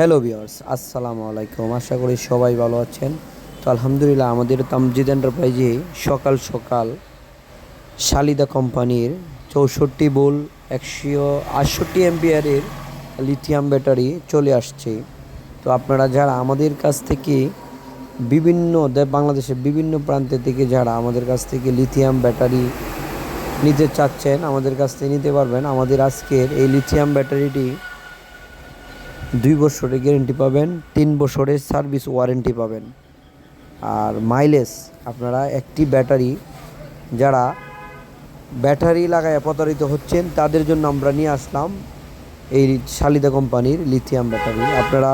Hello বিয়ার্স আসসালামু আলাইকুম। আশা করি সবাই ভালো আছেন। তো আলহামদুলিল্লাহ, আমাদের তামজিদ এন্টারপ্রাইজে সকাল সকাল শালিদা কোম্পানির চৌষট্টি বোল একশো আটষট্টি এমপিয়ারের লিথিয়াম ব্যাটারি চলে আসছে। তো আপনারা যারা আমাদের কাছ থেকে বিভিন্ন বাংলাদেশের বিভিন্ন প্রান্তে থেকে যারা আমাদের কাছ থেকে লিথিয়াম ব্যাটারি নিতে চাচ্ছেন, আমাদের কাছ থেকে নিতে পারবেন। আমাদের আজকের এই লিথিয়াম ব্যাটারিটি দুই বছরের গ্যারেন্টি পাবেন, তিন বছরের সার্ভিস ওয়ারেন্টি পাবেন। আর মাইলেজ, আপনারা একটি ব্যাটারি, যারা ব্যাটারি লাগায় প্রতারিত হচ্ছেন, তাদের জন্য আমরা নিয়ে আসলাম এই শালিদা কোম্পানির লিথিয়াম ব্যাটারি। আপনারা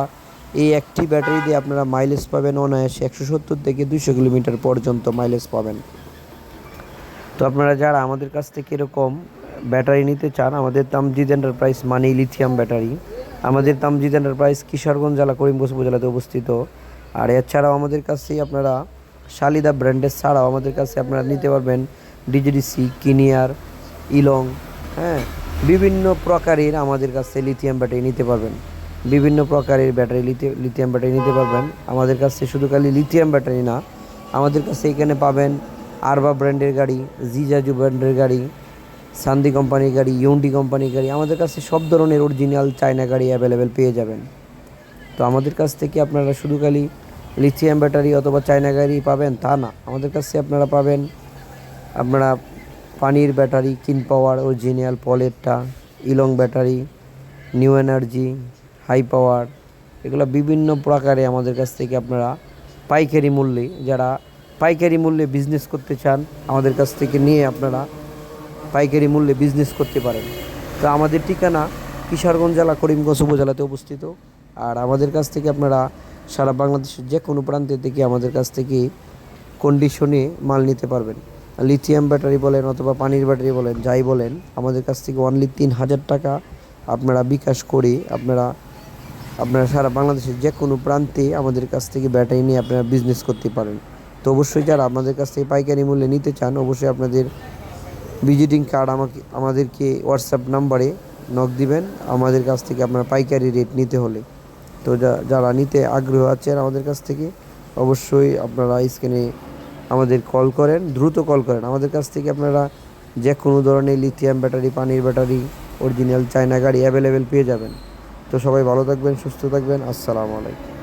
এই একটি ব্যাটারি দিয়ে আপনারা মাইলেজ পাবেন অনায়াসে একশো সত্তর থেকে দুশো কিলোমিটার পর্যন্ত মাইলেজ পাবেন। তো আপনারা যারা আমাদের কাছ থেকে এরকম ব্যাটারি নিতে চান, আমাদের তামজিদ এন্টারপ্রাইজ মানে লিথিয়াম ব্যাটারি আমাদের তামজিদ এন্টারপ্রাইজ কিশোরগঞ্জ জেলা করিমগঞ্জ উপজেলাতে অবস্থিত। আর এছাড়াও আমাদের কাছে আপনারা শালিদা ব্র্যান্ডের ছাড়াও আমাদের কাছে আপনারা নিতে পারবেন ডিজিডিসি, কিনিয়ার, ইলং হ্যাঁ বিভিন্ন প্রকারের আমাদের কাছে লিথিয়াম ব্যাটারি নিতে পারবেন। বিভিন্ন প্রকারের ব্যাটারি লিথি- লিথিয়াম ব্যাটারি নিতে পারবেন। আমাদের কাছে শুধু খালি লিথিয়াম ব্যাটারি না, আমাদের কাছে এখানে পাবেন আরবা ব্র্যান্ডের গাড়ি জিজাজু ব্র্যান্ডের গাড়ি সান্দি কোম্পানির গাড়ি, ইউন্ডি কোম্পানির গাড়ি, আমাদের কাছে সব ধরনের অরিজিনাল চায়না গাড়ি অ্যাভেলেবেল পেয়ে যাবেন। তো আমাদের কাছ থেকে আপনারা শুধু খালি লিথিয়াম ব্যাটারি অথবা চায়না গাড়ি পাবেন, তা না। আমাদের কাছে আপনারা পাবেন আপনারা পানির ব্যাটারি কিন পাওয়ার অরিজিনাল পলেরটা ইলং battery new energy high power এগুলো বিভিন্ন প্রকারে আমাদের কাছ থেকে আপনারা পাইকারি মূল্যে, যারা পাইকারি মূল্যে বিজনেস করতে চান, আমাদের কাছ থেকে নিয়ে আপনারা পাইকারি মূল্যে বিজনেস করতে পারেন। তো আমাদের ঠিকানা কিশোরগঞ্জ জেলা, করিমগঞ্জ উপজেলাতে অবস্থিত। আর আমাদের কাছ থেকে আপনারা সারা বাংলাদেশের যে কোনো প্রান্তে থেকে আমাদের কাছ থেকে কন্ডিশনে মাল নিতে পারবেন। লিথিয়াম ব্যাটারি বলেন অথবা পানির ব্যাটারি বলেন, যাই বলেন, আমাদের কাছ থেকে অনলি তিন হাজার টাকা আপনারা বিকাশ করে আপনারা আপনারা সারা বাংলাদেশের যে কোনো প্রান্তে আমাদের কাছ থেকে ব্যাটারি নিয়ে আপনারা বিজনেস করতে পারেন। তো অবশ্যই যারা আমাদের কাছ থেকে পাইকারি মূল্যে নিতে চান, অবশ্যই আপনাদের ভিজিটিং কার্ড আমাকে, আমাদেরকে হোয়াটসঅ্যাপ নাম্বারে নক দিবেন। আমাদের কাছ থেকে আপনার পাইকারি রেট নিতে হলে। তো যারা নিতে আগ্রহ আছেন আমাদের কাছ থেকে, অবশ্যই আপনারা স্ক্রিনে আমাদের কল করেন, দ্রুত কল করেন। আমাদের কাছ থেকে আপনারা যে কোনো ধরনের লিথিয়াম ব্যাটারি পানির ব্যাটারি অরিজিনাল চায়না গাড়ি অ্যাভেলেবেল পেয়ে যাবেন। তো সবাই ভালো থাকবেন, সুস্থ থাকবেন। আসসালামু আলাইকুম।